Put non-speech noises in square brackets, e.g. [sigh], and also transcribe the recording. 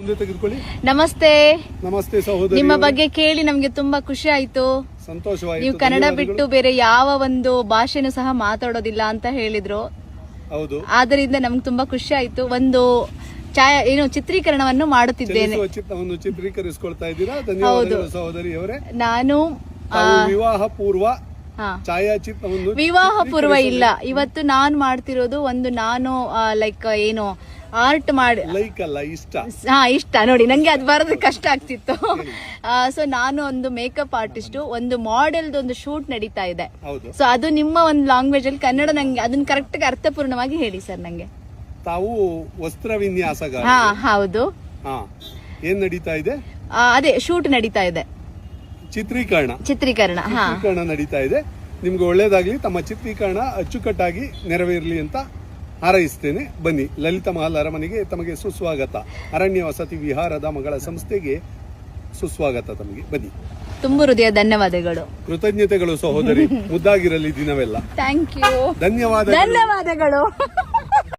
ಮುಂದೆ ತೆಗೆದುಕೊಳ್ಳಿ. ನಮಸ್ತೆ. ನಮಸ್ತೆ ಸಹೋದರಿ ನಿಮ್ಮ ಬಗ್ಗೆ ಕೇಳಿ ನಮ್ಗೆ ತುಂಬಾ ಖುಷಿ ಆಯ್ತು. ಸಂತೋಷವಾಯಿತು. ನೀವು ಕನ್ನಡ ಬಿಟ್ಟು ಬೇರೆ ಯಾವ ಒಂದು ಭಾಷೆನೂ ಸಹ ಮಾತಾಡೋದಿಲ್ಲ ಅಂತ ಹೇಳಿದ್ರು. ಹೌದು. ಆದ್ರಿಂದ ನಮ್ಗೆ ತುಂಬಾ ಖುಷಿ ಆಯ್ತು. ಒಂದು ಛಾಯಾ ಏನು ಚಿತ್ರೀಕರಣವನ್ನು ಮಾಡುತ್ತಿದ್ದೇನೆ. ಚಿತ್ರವನ್ನು ಚಿತ್ರೀಕರಿಸಿಕೊಳ್ತಾ ಇದ್ದೀರಾ? ಧನ್ಯವಾದಗಳು ಸಹೋದರಿಯವರೇ ನಾನು ತಾವು ವಿವಾಹ ಪೂರ್ವ ಹಾ. ಛಾಯಾಚಿತ್ರವನ್ನು ವಿವಾಹ ಪೂರ್ವ ಇಲ್ಲ ಇವತ್ತು ನಾನು ಮಾಡ್ತಿರೋದು ಒಂದು ನಾನು ಲೈಕ್ ಏನು ಆರ್ಟ್ ಮಾಡಿ ಲೈಕ್ ಅಲ್ಲ ಇಷ್ಟ. ಹಾ ಇಷ್ಟ. ನೋಡಿ ನಂಗೆ ಅದು ಬರೋದು ಕಷ್ಟ ಆಗ್ತಿತ್ತು. ಸೊ ನಾನು ಒಂದು ಮೇಕಪ್ ಆರ್ಟಿಸ್ಟ್ ಒಂದು ಮಾಡೆಲ್ದು ಒಂದು ಶೂಟ್ ನಡೀತಾ ಇದೆ. ಹೌದು. ಸೊ ಅದು ನಿಮ್ಮ ಒಂದು ಲ್ಯಾಂಗ್ವೇಜ್ ಅಲ್ಲಿ ಕನ್ನಡ ನಂಗೆ ಅದನ್ನ ಕರೆಕ್ಟ್ ಅರ್ಥಪೂರ್ಣವಾಗಿ ಹೇಳಿ ಸರ್ ನಂಗೆ. ತಾವು ವಸ್ತ್ರ ವಿನ್ಯಾಸಗಾರ. ಹಾ ಹೌದು. ಹಾ ಏನ್ ನಡೀತಾ ಇದೆ? ಅದೇ ಶೂಟ್ ನಡೀತಾ ಇದೆ. ಚಿತ್ರೀಕರಣ. ಚಿತ್ರೀಕರಣ ಹಾ. ಚಿತ್ರೀಕರಣ ನಡೀತಾ ಇದೆ. ನಿಮ್ಗೆ ಒಳ್ಳೇದಾಗ್ಲಿ ತಮ್ಮ ಚಿತ್ರೀಕರಣ ಅಚ್ಚುಕಟ್ಟಾಗಿ ನೆರವೇರಲಿ ಅಂತ ಹಾರೈಸ್ತೇನೆ. ಬನ್ನಿ ಲಲಿತ ಮಹಲ್ ಅರಮನೆಗೆ ತಮಗೆ ಸುಸ್ವಾಗತ. ಅರಣ್ಯ ವಸತಿ ವಿಹಾರದ ಮಗಳ ಸಂಸ್ಥೆಗೆ ಸುಸ್ವಾಗತ ತಮಗೆ. ಬನ್ನಿ. ತುಂಬ ಹೃದಯ ಧನ್ಯವಾದಗಳು. ಕೃತಜ್ಞತೆಗಳು ಸಹೋದರಿ. [laughs] ಮುದ್ದಾಗಿರಲಿ ದಿನವೆಲ್ಲ. ಥ್ಯಾಂಕ್ ಯು ಧನ್ಯವಾದ ಧನ್ಯವಾದಗಳು.